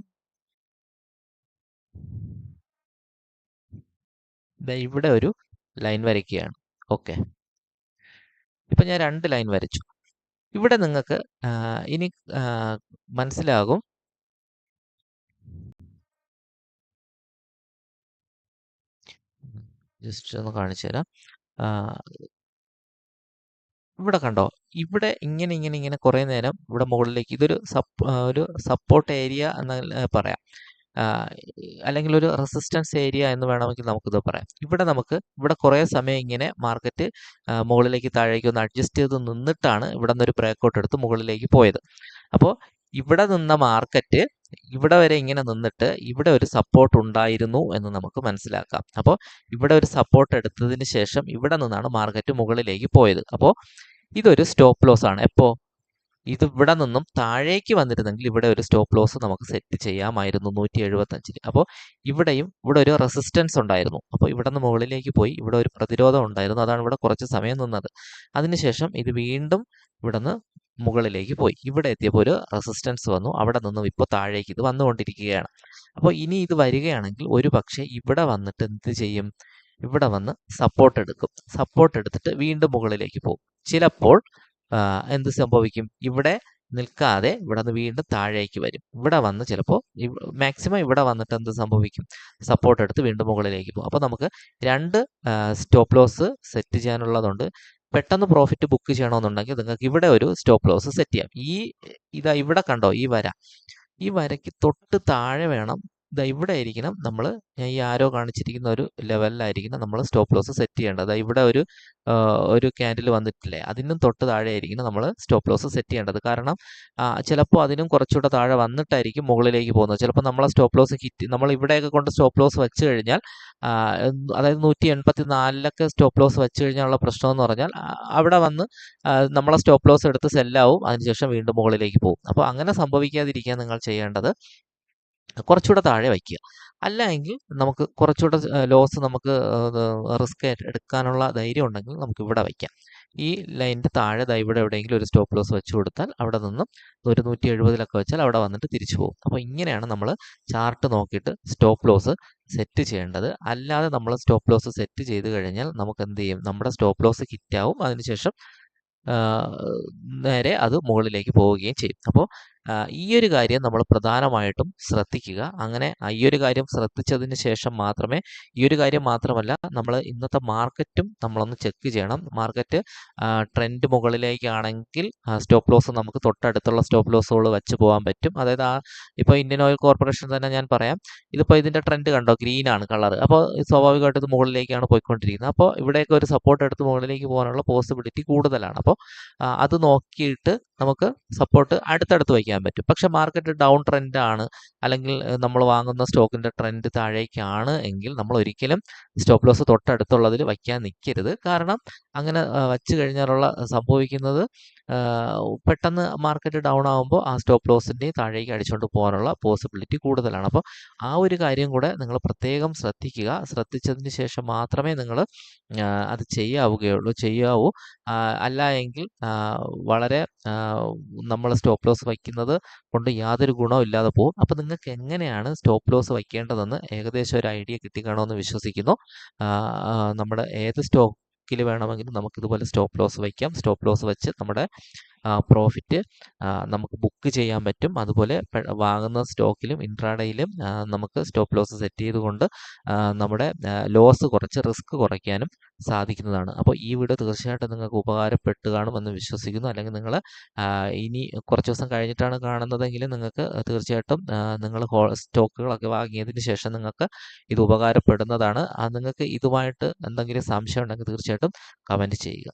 ഇവിടെ ഒരു ലൈൻ വരയ്ക്കുകയാണ്. ഓക്കെ. ഇപ്പൊ ഞാൻ രണ്ട് ലൈൻ വരച്ചു. ഇവിടെ നിങ്ങൾക്ക് ഇനി മനസ്സിലാകും ജസ്റ്റ് ഒന്ന് കാണിച്ചു തരാം. ഇവിടെ കണ്ടോ? ഇവിടെ ഇങ്ങനെ ഇങ്ങനെ ഇങ്ങനെ കുറേ നേരം ഇവിടെ മുകളിലേക്ക് ഇതൊരു ഒരു സപ്പോർട്ട് ഏരിയ എന്ന് പറയാം. അല്ലെങ്കിൽ ഒരു റെസിസ്റ്റൻസ് ഏരിയ എന്ന് വേണമെങ്കിൽ നമുക്കിത് പറയാം. ഇവിടെ നമുക്ക് ഇവിടെ കുറേ സമയം ഇങ്ങനെ മാർക്കറ്റ് മുകളിലേക്ക് താഴേക്ക് ഒന്ന് അഡ്ജസ്റ്റ് ചെയ്ത് നിന്നിട്ടാണ് ഇവിടെ നിന്നൊരു ബ്രേക്കൗട്ട് എടുത്ത് മുകളിലേക്ക് പോയത്. അപ്പോൾ ഇവിടെ നിന്ന മാർക്കറ്റ് ഇവിടെ വരെ ഇങ്ങനെ നിന്നിട്ട് ഇവിടെ ഒരു സപ്പോർട്ട് ഉണ്ടായിരുന്നു എന്ന് നമുക്ക് മനസ്സിലാക്കാം. അപ്പോൾ ഇവിടെ ഒരു സപ്പോർട്ട് എടുത്തതിന് ശേഷം ഇവിടെ നിന്നാണ് മാർക്കറ്റ് മുകളിലേക്ക് പോയത്. അപ്പോൾ ഇതൊരു സ്റ്റോപ്പ് ലോസ് ആണ്. എപ്പോ? ഇത് ഇവിടെ നിന്നും താഴേക്ക് വന്നിരുന്നെങ്കിൽ ഇവിടെ ഒരു സ്റ്റോപ്പ് ലോസ് നമുക്ക് സെറ്റ് ചെയ്യാമായിരുന്നു നൂറ്റി എഴുപത്തഞ്ചിന് അപ്പോൾ ഇവിടെയും ഇവിടെ ഒരു റെസിസ്റ്റൻസ് ഉണ്ടായിരുന്നു. അപ്പോൾ ഇവിടെ നിന്ന് മുകളിലേക്ക് പോയി ഇവിടെ ഒരു പ്രതിരോധം ഉണ്ടായിരുന്നു. അതാണ് ഇവിടെ കുറച്ച് സമയം നിന്നത്. അതിനുശേഷം ഇത് വീണ്ടും ഇവിടെ മുകളിലേക്ക് പോയി. ഇവിടെ എത്തിയപ്പോൾ ഒരു റെസിസ്റ്റൻസ് വന്നു. അവിടെ നിന്നും ഇപ്പോൾ താഴേക്ക് ഇത് വന്നുകൊണ്ടിരിക്കുകയാണ്. അപ്പോൾ ഇനി ഇത് വരികയാണെങ്കിൽ ഒരു ഇവിടെ വന്നിട്ട് എന്ത് ചെയ്യും? ഇവിടെ വന്ന് സപ്പോർട്ട് എടുക്കും. സപ്പോർട്ട് എടുത്തിട്ട് വീണ്ടും മുകളിലേക്ക് പോകും. ചിലപ്പോൾ എന്ത് സംഭവിക്കും? ഇവിടെ നിൽക്കാതെ ഇവിടെ നിന്ന് വീണ്ടും താഴേക്ക് വരും. ഇവിടെ വന്ന് ചിലപ്പോൾ മാക്സിമം ഇവിടെ വന്നിട്ട് എന്ത് സംഭവിക്കും? സപ്പോർട്ട് എടുത്ത് വീണ്ടും മുകളിലേക്ക് പോകും. അപ്പോൾ നമുക്ക് രണ്ട് സ്റ്റോപ്പ് ലോസ് സെറ്റ് ചെയ്യാനുള്ളതുണ്ട്. പെട്ടെന്ന് പ്രോഫിറ്റ് ബുക്ക് ചെയ്യണമെന്നുണ്ടെങ്കിൽ നിങ്ങൾക്ക് ഇവിടെ ഒരു സ്റ്റോപ്പ് ലോസ് സെറ്റ് ചെയ്യാം. ഈ ഇതാ ഇവിടെ കണ്ടോ? ഈ വര. ഈ വരയ്ക്ക് തൊട്ട് താഴെ വേണം ഇതാ ഇവിടെ ആയിരിക്കണം നമ്മൾ ഞാൻ ഈ ആരോ കാണിച്ചിരിക്കുന്ന ഒരു ലെവലിലായിരിക്കണം നമ്മൾ സ്റ്റോപ്പ് ലോസ് സെറ്റ് ചെയ്യേണ്ടത്. ഇവിടെ ഒരു ഒരു ക്യാൻഡിൽ വന്നിട്ടില്ലേ? അതിനും തൊട്ട് താഴെ ആയിരിക്കണം നമ്മൾ സ്റ്റോപ്പ് ലോസ് സെറ്റ് ചെയ്യേണ്ടത്. കാരണം ചിലപ്പോൾ അതിനും കുറച്ചുകൂടെ താഴെ വന്നിട്ടായിരിക്കും മുകളിലേക്ക് പോകുന്നത്. ചിലപ്പോൾ നമ്മളെ സ്റ്റോപ്പ് ലോസ് ഹിറ്റ് നമ്മൾ ഇവിടെയൊക്കെ കൊണ്ട് സ്റ്റോപ്പ് ലോസ് വെച്ച് കഴിഞ്ഞാൽ അതായത് നൂറ്റി എൺപത്തി നാലിലൊക്കെ സ്റ്റോപ്പ് ലോസ് വെച്ച് കഴിഞ്ഞാലുള്ള പ്രശ്നം എന്ന് പറഞ്ഞാൽ അവിടെ വന്ന് നമ്മളെ സ്റ്റോപ്പ് ലോസ് എടുത്ത് സെല്ലാവും അതിനുശേഷം വീണ്ടും മുകളിലേക്ക് പോകും. അപ്പോൾ അങ്ങനെ സംഭവിക്കാതിരിക്കാൻ നിങ്ങൾ ചെയ്യേണ്ടത് കുറച്ചുകൂടെ താഴെ വയ്ക്കുക. അല്ല എങ്കിൽ നമുക്ക് കുറച്ചുകൂടെ ലോസ് നമുക്ക് റിസ്ക് എടുക്കാനുള്ള ധൈര്യം ഉണ്ടെങ്കിൽ നമുക്ക് ഇവിടെ വയ്ക്കാം. ഈ ലൈനിന്റെ താഴെ ഇവിടെ എവിടെയെങ്കിലും ഒരു സ്റ്റോപ്പ് ലോസ് വെച്ച് കൊടുത്താൽ അവിടെ നിന്നും ഒരു നൂറ്റി എഴുപതിലൊക്കെ വെച്ചാൽ അവിടെ വന്നിട്ട് തിരിച്ചു പോകും. അപ്പോൾ ഇങ്ങനെയാണ് നമ്മൾ ചാർട്ട് നോക്കിയിട്ട് സ്റ്റോപ്പ് ലോസ് സെറ്റ് ചെയ്യേണ്ടത്. അല്ലാതെ നമ്മൾ സ്റ്റോപ്പ് ലോസ് സെറ്റ് ചെയ്ത് കഴിഞ്ഞാൽ നമുക്ക് എന്ത് ചെയ്യും? നമ്മുടെ സ്റ്റോപ്പ് ലോസ് ഹിറ്റാവും. അതിനുശേഷം നേരെ അത് മുകളിലേക്ക് പോവുകയും ചെയ്യും. അപ്പോൾ ഈ ഒരു കാര്യം നമ്മൾ പ്രധാനമായിട്ടും ശ്രദ്ധിക്കുക. അങ്ങനെ ഈ ഒരു കാര്യം ശ്രദ്ധിച്ചതിന് ശേഷം മാത്രമേ ഈ ഒരു കാര്യം മാത്രമല്ല നമ്മൾ ഇന്നത്തെ മാർക്കറ്റും നമ്മളൊന്ന് ചെക്ക് ചെയ്യണം. മാർക്കറ്റ് ട്രെൻഡ് മുകളിലേക്കാണെങ്കിൽ സ്റ്റോപ്പ് ലോസ് നമുക്ക് തൊട്ടടുത്തുള്ള സ്റ്റോപ്പ് ലോസുകൾ വെച്ച് പോകാൻ പറ്റും. അതായത് ആ ഇപ്പോൾ ഇന്ത്യൻ ഓയിൽ കോർപ്പറേഷൻ തന്നെ ഞാൻ പറയാം ഇതിപ്പോൾ ഇതിന്റെ ട്രെൻഡ് കണ്ടോ? ഗ്രീൻ ആണ് കളർ അപ്പോൾ സ്വാഭാവികമായിട്ട് ഇത് മുകളിലേക്കാണ് പോയിക്കൊണ്ടിരിക്കുന്നത്. അപ്പോൾ ഇവിടെയൊക്കെ ഒരു സപ്പോർട്ട് എടുത്ത് മുകളിലേക്ക് പോകാനുള്ള പോസിബിലിറ്റി കൂടുതലാണ്. അപ്പോൾ അത് നോക്കിയിട്ട് നമുക്ക് സപ്പോർട്ട് അടുത്തടുത്ത് വയ്ക്കാൻ പറ്റും. പക്ഷെ മാർക്കറ്റ് ഡൗൺ ട്രെൻഡ് ആണ്. അല്ലെങ്കിൽ നമ്മൾ വാങ്ങുന്ന സ്റ്റോക്കിന്റെ ട്രെൻഡ് താഴേക്കാണ് എങ്കിൽ നമ്മൾ ഒരിക്കലും സ്റ്റോപ്പ് ലോസ് തൊട്ടടുത്തുള്ളതിൽ വയ്ക്കാൻ നിൽക്കരുത്. കാരണം അങ്ങനെ വച്ചു കഴിഞ്ഞാലുള്ള സംഭവിക്കുന്നത് പെട്ടെന്ന് മാർക്കറ്റ് ഡൗൺ ആകുമ്പോൾ ആ സ്റ്റോപ്പ് ലോസിന്റെയും താഴേക്ക് അടിച്ചുകൊണ്ട് പോകാനുള്ള പോസിബിലിറ്റി കൂടുതലാണ്. അപ്പോൾ ആ ഒരു കാര്യം കൂടെ നിങ്ങൾ പ്രത്യേകം ശ്രദ്ധിക്കുക. ശ്രദ്ധിച്ചതിന് ശേഷം മാത്രമേ നിങ്ങൾ അത് ചെയ്യാവുകയുള്ളൂ. ചെയ്യാവൂ. അല്ല എങ്കിൽ വളരെ നമ്മൾ സ്റ്റോപ്പ് ലോസ് വയ്ക്കുന്നത് കൊണ്ട് യാതൊരു ഗുണവും ഇല്ലാതെ പോകും. അപ്പോൾ നിങ്ങൾക്ക് എങ്ങനെയാണ് സ്റ്റോപ്പ് ലോസ് വയ്ക്കേണ്ടതെന്ന് ഏകദേശം ഒരു ഐഡിയ കിട്ടിക്കാണോന്ന് വിശ്വസിക്കുന്നു. നമ്മുടെ ഏത് സ്റ്റോക്കിൽ വേണമെങ്കിലും നമുക്ക് ഇതുപോലെ സ്റ്റോപ്പ് ലോസ് വയ്ക്കാം. സ്റ്റോപ്പ് ലോസ് വെച്ച് നമ്മുടെ പ്രോഫിറ്റ് നമുക്ക് ബുക്ക് ചെയ്യാൻ പറ്റും. അതുപോലെ വാങ്ങുന്ന സ്റ്റോക്കിലും ഇൻട്രാഡേയിലും നമുക്ക് സ്റ്റോപ്പ് ലോസ് സെറ്റ് ചെയ്തുകൊണ്ട് നമ്മുടെ ലോസ് കുറച്ച് റിസ്ക് കുറയ്ക്കാനും സാധിക്കുന്നതാണ്. അപ്പോൾ ഈ വീഡിയോ തീർച്ചയായിട്ടും നിങ്ങൾക്ക് ഉപകാരപ്പെട്ട് കാണുമെന്ന് വിശ്വസിക്കുന്നു. അല്ലെങ്കിൽ നിങ്ങൾ ഇനി കുറച്ച് ദിവസം കഴിഞ്ഞിട്ടാണ് കാണുന്നതെങ്കിൽ നിങ്ങൾക്ക് തീർച്ചയായിട്ടും നിങ്ങൾ സ്റ്റോക്കുകളൊക്കെ വാങ്ങിയതിന് ശേഷം നിങ്ങൾക്ക് ഇത് ഉപകാരപ്പെടുന്നതാണ്. നിങ്ങൾക്ക് ഇതുമായിട്ട് എന്തെങ്കിലും സംശയം ഉണ്ടെങ്കിൽ തീർച്ചയായിട്ടും കമന്റ് ചെയ്യുക.